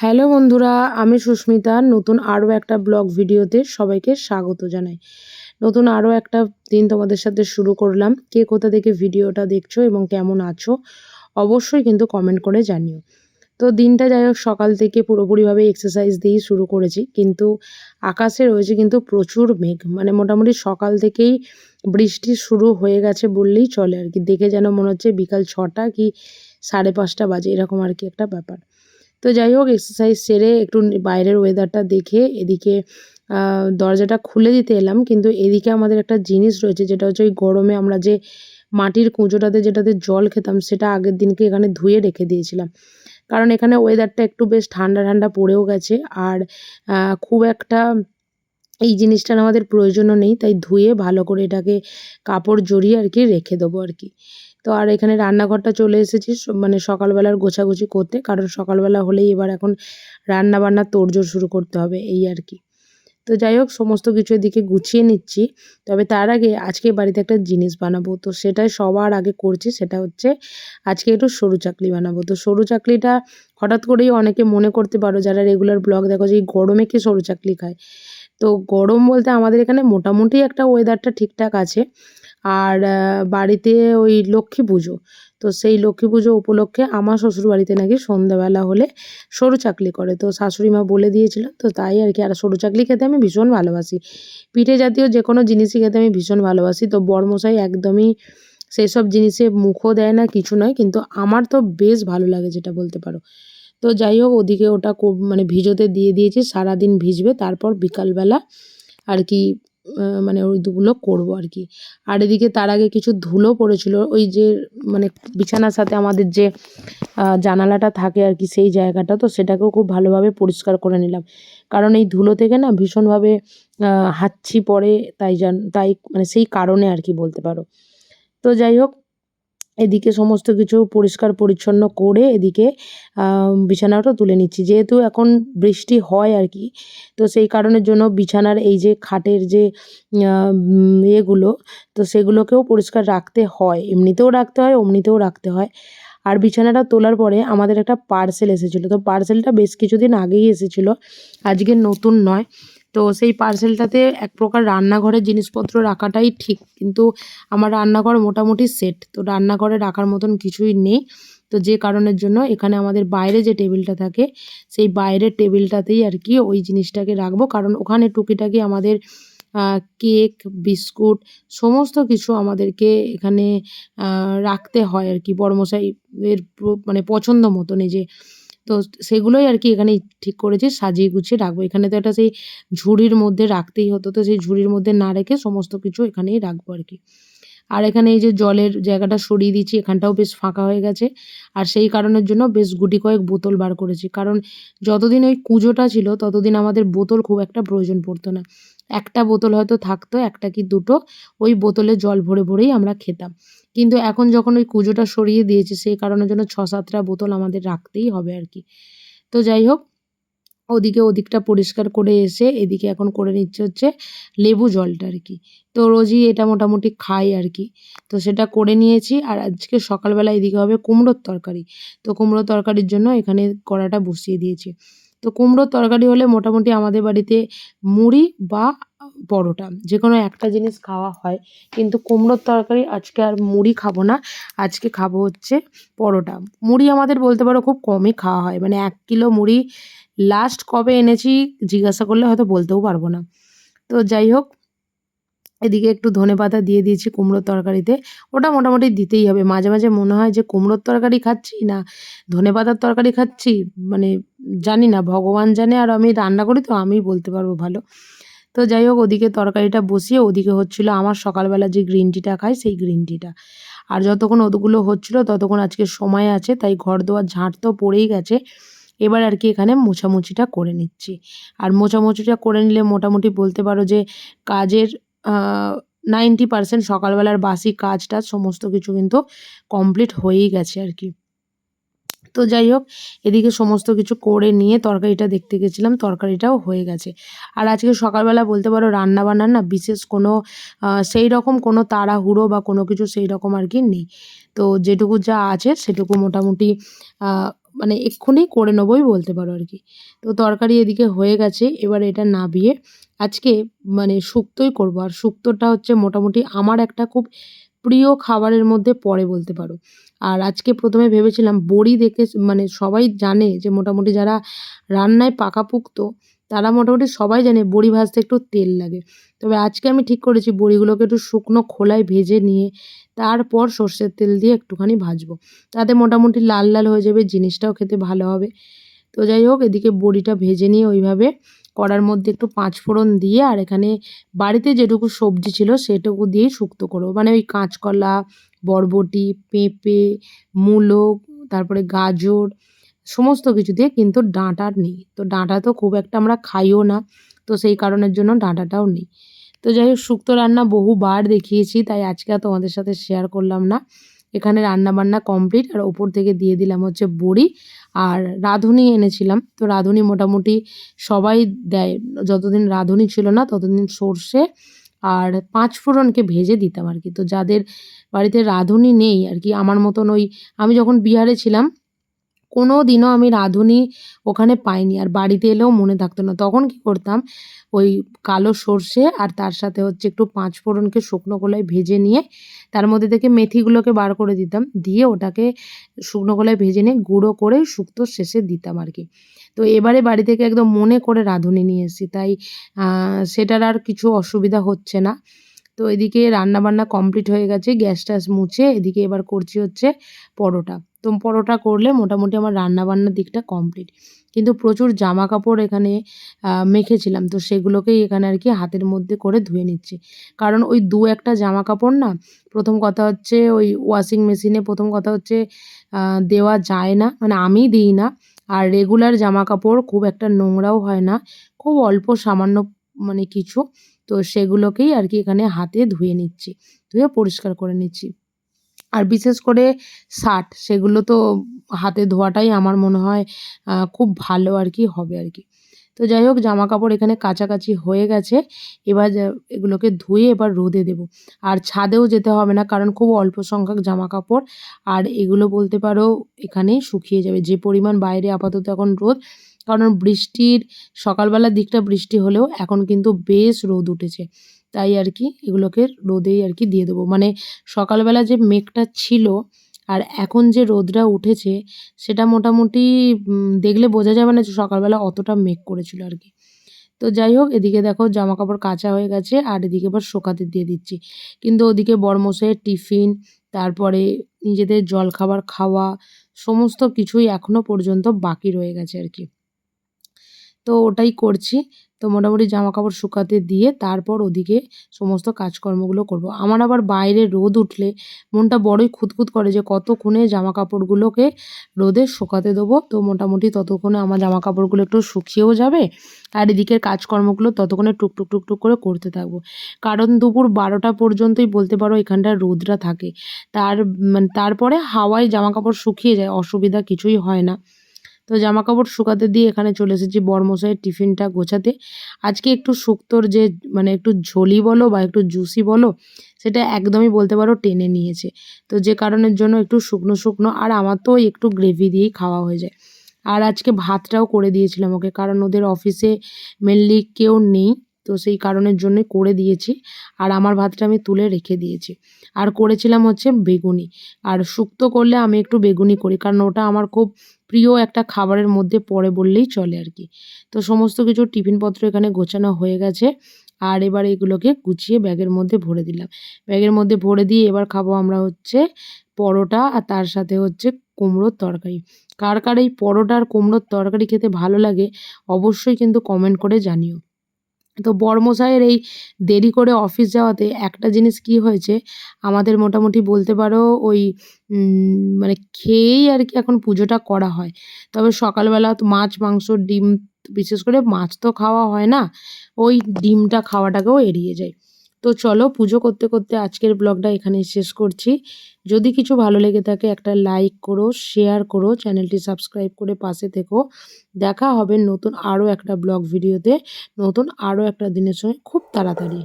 Hello বন্ধুরা, আমি সুস্মিতা। নতুন আরও একটা ব্লগ ভিডিওতে সবাইকে স্বাগত জানাই। নতুন আরও একটা দিন তোমাদের সাথে শুরু করলাম। কে কোথা থেকে ভিডিওটা দেখছ এবং কেমন আছো, অবশ্যই কিন্তু কমেন্ট করে জানিও। তো দিনটা যাই হোক, সকাল থেকে পুরোপুরিভাবে এক্সারসাইজ দিয়েই শুরু করেছি। কিন্তু আকাশে রয়েছে কিন্তু প্রচুর মেঘ। মানে মোটামুটি সকাল থেকেই বৃষ্টি শুরু হয়ে গেছে বললেই চলে আর কি। দেখে যেন মনে হচ্ছে বিকাল ছটা কি সাড়ে পাঁচটা বাজে, এরকম আর কি একটা ব্যাপার। তো যাই হোক এক্সারসাইজ সেরে একটু বাইরের ওয়েদারটা দেখে এদিকে দরজাটা খুলে দিতে এলাম। কিন্তু এদিকে আমাদের একটা জিনিস রয়েছে, যেটা হচ্ছে ওই গরমে আমরা যে মাটির কুঁজোটাতে যেটাতে জল খেতাম, সেটা আগের দিনকে এখানে ধুয়ে রেখে দিয়েছিলাম। কারণ এখানে ওয়েদারটা একটু বেশ ঠান্ডা ঠান্ডা পড়েও গেছে। আর খুব একটা এই জিনিসটার আমাদের প্রয়োজনও নেই। তাই ধুয়ে ভালো করে এটাকে কাপড় জড়িয়ে আর কি রেখে দেবো আর কি। তো আর এখানে রান্নাঘরটা চলে এসেছি মানে সকালবেলার গোছাগুছি করতে। কারণ সকালবেলা হলেই এবার এখন রান্না বান্নার তোড়জোড় শুরু করতে হবে, এই আর কি। তো যাই হোক, সমস্ত কিছু এদিকে গুছিয়ে নিচ্ছি। তবে তার আগে আজকে বাড়িতে একটা জিনিস বানাবো। তো সেটাই সবার আগে করছি, সেটা হচ্ছে আজকে একটু সরু চাকলি বানাবো। তো সরু চাকলিটা হঠাৎ করেই অনেকে মনে করতে পারো, যারা রেগুলার ব্লগ দেখো যে এই গরমে কি সরু চাকলি খায়? তো গরম বলতে আমাদের এখানে মোটামুটি একটা ওয়েদারটা ঠিকঠাক আছে। আর বাড়িতে ওই লক্ষ্মী পুজো। তো সেই লক্ষ্মী পুজো উপলক্ষে আমার শ্বশুর বাড়িতে নাকি সন্ধ্যাবেলা হলে সরু চাকলি করে। তো শাশুড়ি মা বলে দিয়েছিল, তো তাই আর কি। আর সরু চাকলি খেতে আমি ভীষণ ভালোবাসি। পিঠে জাতীয় যে কোনো জিনিসই খেতে আমি ভীষণ ভালোবাসি। তো বরমশাই একদমই সেই সব জিনিসে মুখও দেয় না, কিছু নয়। কিন্তু আমার তো বেশ ভালো লাগে, যেটা বলতে পারো। তো যাই হোক, ওদিকে ওটা মানে ভিজোতে দিয়ে দিয়েছি, সারাদিন ভিজবে, তারপর বিকালবেলা আর কি মানে ওই দুগুলো করব আর কি। আর এদিকে তার আগে কিছু ধুলো পড়েছিল, ওই যে মানে বিছানার সাথে আমাদের যে জানালাটা থাকে আর কি, সেই জায়গাটা, তো সেটাকেও খুব ভালোভাবে পরিষ্কার করে নিলাম। কারণ এই ধুলো থেকে না ভীষণভাবে হাঁচি পড়ে, তাই জান তাই মানে সেই কারণে আর কি বলতে পারো। তো যাই হোক এদিকে সমস্ত কিছু পরিষ্কার পরিচ্ছন্ন করে এদিকে বিছানাটা তুলে নিচ্ছি। যেহেতু এখন বৃষ্টি হয় আর কি, তো সেই কারণের জন্য বিছানার এই যে খাটের যে ইয়েগুলো, তো সেগুলোকেও পরিষ্কার রাখতে হয়। এমনিতেও রাখতে হয়, অমনিতেও রাখতে হয়। আর বিছানাটা তোলার পরে আমাদের একটা পার্সেল এসেছিল। তো পার্সেলটা বেশ কিছুদিন আগেই এসেছিল। আজকে নতুন নয়। তো সেই পার্সেলটাতে এক প্রকার রান্নাঘরের জিনিসপত্র রাখাটাই ঠিক। কিন্তু আমার রান্নাঘর মোটামুটি সেট তো রান্নাঘরে রাখার মতন কিছুই নেই। তো যে কারণের জন্য এখানে আমাদের বাইরে যে টেবিলটা থাকে, সেই বাইরের টেবিলটাতেই আর কি ওই জিনিসটাকে রাখব। কারণ ওখানে টুকিটাকি আমাদের কেক, বিস্কুট সমস্ত কিছু আমাদেরকে এখানে রাখতে হয় আর কি। বড়মশাই এর মানে পছন্দ মতন এই যে তো সেগুলোই আর কি এখানে ঠিক করেছি, সাজিয়ে গুছিয়ে রাখব। এখানে তো একটা সেই ঝুড়ির মধ্যে রাখতেই হতো, তো সেই ঝুড়ির মধ্যে না রেখে সমস্ত কিছু এখানেই রাখব আর কি। আর এখানে এই যে জলের জায়গাটা সরিয়ে দিচ্ছি এখানটাও বেশ ফাঁকা হয়ে গেছে। আর সেই কারণের জন্য বেশ গুটি কয়েক বোতল বার করেছি। কারণ যতদিন ওই কুজোটা ছিল, ততদিন আমাদের বোতল খুব একটা প্রয়োজন পড়তো না। একটা বোতল হয়তো থাকতো, একটা কি দুটো, ওই বোতলে জল ভরে ভরেই আমরা খেতাম। কিন্তু এখন যখন ওই কুজোটা সরিয়ে দিয়েছে, সেই কারণের জন্য ছ সাতটা বোতল আমাদের রাখতেই হবে আর কি। তো যাই হোক, ওদিকে ওদিকটা পরিষ্কার করে এসে এদিকে এখন করে নিচ্ছে হচ্ছে লেবু জলটা আর কি। তো রোজই এটা মোটামুটি খাই আর কি। তো সেটা করে নিয়েছি আর আজকে সকালবেলা এদিকে হবে কুমড়োর তরকারি। তো কুমড়োর তরকারির জন্য এখানে কড়াটা বসিয়ে দিয়েছি। তো কুমড়োর তরকারি হলে মোটামুটি আমাদের বাড়িতে মুড়ি বা পরোটা যে কোনো একটা জিনিস খাওয়া হয়। কিন্তু কুমড়োর তরকারি আজকে আর মুড়ি খাব না, আজকে খাব হচ্ছে পরোটা। মুড়ি আমাদের বলতে পারো খুব কমই খাওয়া হয় মানে এক কিলো মুড়ি লাস্ট কবে এনেছি জিজ্ঞাসা করলে হয়তো বলতেও পারব না। তো যাই হোক এদিকে একটু ধনে পাতা দিয়ে দিয়েছি কুমড়োর তরকারিতে। ওটা মোটামুটি দিতেই হবে। মাঝে মাঝে মনে হয় যে কুমড়োর তরকারি খাচ্ছি না, ধনে পাতার তরকারি খাচ্ছি মানে জানি না, ভগবান জানে আর আমি রান্না করি তো আমি বলতে পারব ভালো। তো যাই হোক, ওদিকে তরকারিটা বসিয়ে ওদিকে হচ্ছিল আমার সকালবেলা যে গ্রিন টিটা খাই সেই গ্রিন টিটা। আর যতক্ষণ ওগুলো হচ্ছিল ততক্ষণ আজকে সময় আছে, তাই ঘর দোয়ার ঝাঁট তো পড়েই গেছে। এবার আর কি এখানে মোছামুছিটা করে নিচ্ছি। আর মোছামুছিটা করে নিলে মোটামুটি বলতে পারো যে কাজের নাইনটি পারসেন্ট সকালবেলার বাসি কাজটা সমস্ত কিছু কিন্তু কমপ্লিট হয়েই গেছে আর কি। তো যাই হোক, এদিকে সমস্ত কিছু করে নিয়ে তরকারিটা দেখতে গেছিলাম, তরকারিটাও হয়ে গেছে। আর আজকে সকালবেলা বলতে পারো রান্না বান্নার না বিশেষ কোনো সেই রকম কোনো তাড়াহুড়ো বা কোনো কিছু সেই রকম আর কি নেই। তো যেটুকু যা আছে সেটুকু মোটামুটি মানে এক্ষুনি করে নেবোই বলতে পারো আর কি। তো তরকারি এদিকে হয়ে গেছে, এবার এটা নাবিয়ে আজকে মানে শুক্তোই করব। আর শুক্তোটা হচ্ছে মোটামুটি আমার একটা খুব প্রিয় খাবারের মধ্যে পড়ে বলতে পারো। আর আজকে প্রথমে ভেবেছিলাম বড়ি দেখে মানে সবাই জানে যে মোটামুটি যারা রান্নায় পাকাপুক্ত তারা মোটামুটি সবাই জানে বড়ি ভাজতে একটু তেল লাগে। তবে আজকে আমি ঠিক করেছি বড়িগুলোকে একটু শুকনো খোলায় ভেজে নিয়ে তারপর সর্ষের তেল দিয়ে একটুখানি ভাজবো। তাতে মোটামুটি লাল লাল হয়ে যাবে, জিনিসটাও খেতে ভালো হবে। তো যাই হোক, এদিকে বড়িটা ভেজে নিয়ে ওইভাবে কড়ার মধ্যে একটু পাঁচ ফোড়ন দিয়ে আর এখানে বাড়িতে যেটুকু সবজি ছিল সেটুকু দিয়েই শুক্তো করব। মানে ওই কাঁচকলা, বরবটি, পেঁপে, মূলো, তারপরে গাজর সমস্ত কিছু দিয়ে কিন্তু ডাঁটার নেই। তো ডাঁটা তো খুব একটা আমরা খাইও না, তো সেই কারণের জন্য ডাঁটাটাও নেই। তো যাই হোক, শুক্তো রান্না বহুবার দেখিয়েছি, তাই আজকে আর তোমাদের সাথে শেয়ার করলাম না। এখানে রান্না বান্না কমপ্লিট আর ওপর থেকে দিয়ে দিলাম হচ্ছে বড়ি আর রাঁধুনি এনেছিলাম। তো রাঁধুনি মোটামুটি সবাই দেয়, যতদিন রাঁধুনি ছিল না ততদিন সর্ষে আর পাঁচ ফোড়নকে ভেজে দিতাম আর কি। তো যাদের বাড়িতে রাঁধুনি নেই আর কি, আমার মতন ওই, আমি যখন বিহারে ছিলাম কোনো দিনও আমি রাঁধুনি ওখানে পাইনি আর বাড়িতে এলেও মনে থাকতো না। তখন কি করতাম, ওই কালো সর্ষে আর তার সাথে হচ্ছে একটু পাঁচ ফোড়নকে শুকনো কলায় ভেজে নিয়ে তার মধ্যে থেকে মেথিগুলোকে বার করে দিতাম। দিয়ে ওটাকে শুকনো কলায় ভেজে নিয়ে গুঁড়ো করে শুক্তো শেষে দিতাম আর কি। তো এবারে বাড়ি থেকে একদম মনে করে রাঁধুনি নিয়ে এসেছি। তাই সেটার আর কিছু অসুবিধা হচ্ছে না। তো এদিকে রান্না বান্না কমপ্লিট হয়ে গেছে, গ্যাস ট্যাস মুছে, এদিকে এবার করছি হচ্ছে পরোটা। তো পরোটা করলে মোটামুটি আমার রান্না বান্নার দিকটা কমপ্লিট কিন্তু প্রচুর জামা কাপড় এখানে মেখেছিলাম, তো সেগুলোকেই এখানে আর কি হাতের মধ্যে করে ধুয়ে নিচ্ছি। কারণ ওই দু একটা জামা কাপড় না, প্রথম কথা হচ্ছে ওই ওয়াশিং মেশিনে প্রথম কথা হচ্ছে দেওয়া যায় না মানে আমি দিই না। আর রেগুলার জামা কাপড় খুব একটা নোংরাও হয় না, খুব অল্প সামান্য মানে কিছু। তো সেগুলোকেই আর কি এখানে হাতে ধুয়ে নিচ্ছি, ধুয়ে পরিষ্কার করে নিচ্ছি। আর বিশেষ করে শার্ট, সেগুলো তো হাতে ধোয়াটাই আমার মনে হয় খুব ভালো আর কি হবে আর কি। তো যাই হোক জামা কাপড় এখানে কাছাকাছি হয়ে গেছে, এবার এগুলোকে ধুয়ে এবার রোদে দেব। আর ছাদেও যেতে হবে না, কারণ খুব অল্প সংখ্যক জামা কাপড় আর এগুলো বলতে পারো এখানেই শুকিয়ে যাবে। যে পরিমাণ বাইরে আপাতত এখন রোদ কারণ বৃষ্টির সকালবেলার দিকটা বৃষ্টি হলেও এখন কিন্তু বেশ রোদ উঠেছে। তাই আর কি এগুলোকে রোদেই আর কি দিয়ে দেবো। মানে সকালবেলা যে মেঘটা ছিল আর এখন যে রোদটা উঠেছে, সেটা মোটামুটি দেখলে বোঝা যাবে না যে সকালবেলা অতটা মেঘ করেছিল আর কি। তো যাই হোক, এদিকে দেখো জামা কাপড় কাঁচা হয়ে গেছে আর এদিকে এবার শোকাতে দিয়ে দিচ্ছি। কিন্তু ওদিকে বরমশাইয়ের টিফিন, তারপরে নিজেদের জলখাবার খাওয়া, সমস্ত কিছুই এখনও পর্যন্ত বাকি রয়ে গেছে আর কি। তো ওটাই করছি। তো মোটামুটি জামা কাপড় শুকাতে দিয়ে তারপর ওদিকে সমস্ত কাজকর্মগুলো করব। আমার আবার বাইরে রোদ উঠলে মনটা বড়ই খুঁতখুত করে যে কতক্ষণে জামা কাপড়গুলোকে রোদে শুকাতে দেবো। তো মোটামুটি ততক্ষণে আমার জামা কাপড়গুলো একটু শুকিয়েও যাবে। আর এদিকের কাজকর্মগুলো ততক্ষণে টুকটুক টুকটুক করে করতে থাকব। কারণ দুপুর বারোটা পর্যন্তই বলতে পারো এখানটায় রোদটা থাকে। তার মানে তারপরে হাওয়ায় জামা কাপড় শুকিয়ে যায়, অসুবিধা কিছুই হয় না। তো জামা কাপড় শুকাতে দিয়ে এখানে চলে এসেছি বর্মশাইয়ের টিফিনটা গোছাতে। আজকে একটু শুক্তোর যে মানে একটু ঝোলি বলো বা একটু জুসি বলো, সেটা একদমই বলতে পারো টেনে নিয়েছে। তো যে কারণের জন্য একটু শুকনো শুকনো আর আমার তো একটু গ্রেভি দিয়েই খাওয়া হয়ে যায়। আর আজকে ভাতটাও করে দিয়েছিলাম ওকে, কারণ ওদের অফিসে মেনলি কেউ নেই। তো সেই কারণের জন্যই করে দিয়েছি। আর আমার ভাতটা আমি তুলে রেখে দিয়েছি। আর করেছিলাম হচ্ছে বেগুনি। আর শুক্তো করলে আমি একটু বেগুনি করি, কারণ ওটা আমার খুব প্রিয় একটা খাবারের মধ্যে পড়ে বললেই চলে আর কি। তো সমস্ত কিছু টিফিনপত্র এখানে গোছানো হয়ে গেছে। আর এবার এগুলোকে গুছিয়ে ব্যাগের মধ্যে ভরে দিলাম। ব্যাগের মধ্যে ভরে দিয়ে এবার খাব আমরা হচ্ছে পরোটা আর তার সাথে হচ্ছে কুমড়োর তরকারি। কার কার এই পরোটা আর কুমড়োর তরকারি খেতে ভালো লাগে অবশ্যই কিন্তু কমেন্ট করে জানিও। তো বড়মশাইয়ের এই দেরি করে অফিস যাওয়াতে একটা জিনিস কি হয়েছে? আমাদের মোটামুটি বলতে পারো ওই মানে খেয়েই আর কি এখন পুজোটা করা হয়। তবে সকালবেলা তো মাছ, মাংস, ডিম, বিশেষ করে মাছ তো খাওয়া হয় না। ওই ডিমটা খাওয়াটাকেও এড়িয়ে যায়। তো চলো পুজো করতে করতে আজকের ব্লগটা এখানে শেষ করছি। যদি কিছু ভালো লেগে থাকে একটা লাইক করো শেয়ার করো চ্যানেলটি সাবস্ক্রাইব করে পাশে থেকো। দেখা হবে নতুন আরও একটা ব্লগ ভিডিওতে নতুন আরও একটা দিনের সময় খুব তাড়াতাড়ি।